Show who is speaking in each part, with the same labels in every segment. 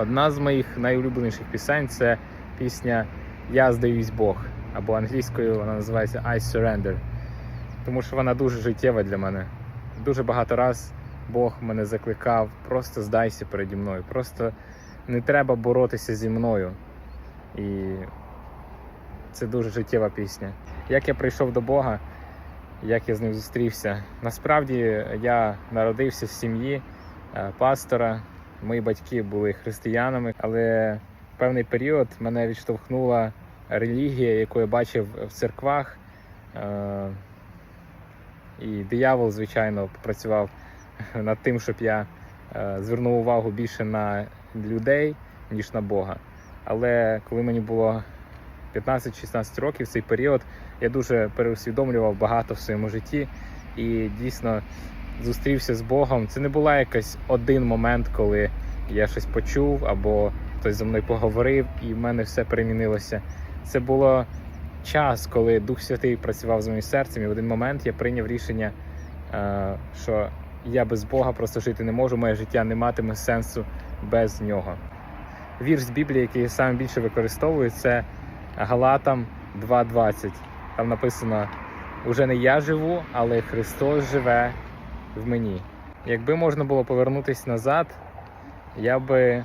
Speaker 1: Одна з моїх найулюбленіших пісень це пісня Я здаюсь Бог. Або англійською вона називається I Surrender. Тому що вона дуже життєва для мене. Дуже багато раз Бог мене закликав, просто здайся переді мною, просто не треба боротися зі мною. І це дуже життєва пісня. Як я прийшов до Бога, як я з ним зустрівся. Насправді я народився в сім'ї е, пастора. Мої батьки були християнами, але в певний період мене відштовхнула релігія, яку я бачив в церквах. Е, І диявол, звичайно, попрацював над тим, щоб я е, звернув увагу більше на людей, ніж на Бога. Але коли мені було 15-16 років, цей період я дуже переусвідомлював багато в своєму житті і дійсно зустрівся з Богом. Це не була якась один момент, коли я щось почув або хтось зі мною поговорив, і в мене все перемінилося. Це було час, коли Дух Святий працював з моїм серцем, і в один момент я прийняв рішення, е, що я без Бога просто жити не можу, моє життя не матиме сенсу без нього. Вірш з Біблії, який я саме більше використовую, це Галатам 2.20. Там написано: Уже не я живу, але Христос живе в мені. Якби можна було повернутися назад, я би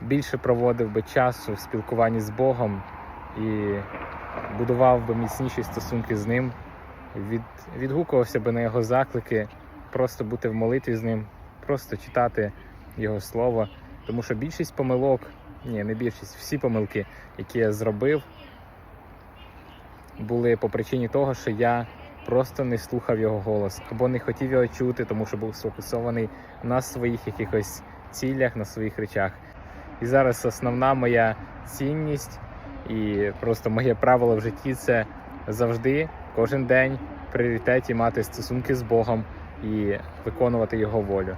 Speaker 1: більше проводив би часу в спілкуванні з Богом і будував би міцніші стосунки з ним, від, відгукувався би на його заклики, просто бути в молитві з ним, просто читати його слово. Тому що більшість помилок, ні, не більшість, всі помилки, які я зробив, були по причині того, що я просто не слухав його голос або не хотів його чути, тому що був сфокусований на своїх якихось цілях, на своїх речах. І зараз основна моя цінність і просто моє правило в житті це завжди, кожен день в пріоритеті мати стосунки з Богом і виконувати його волю.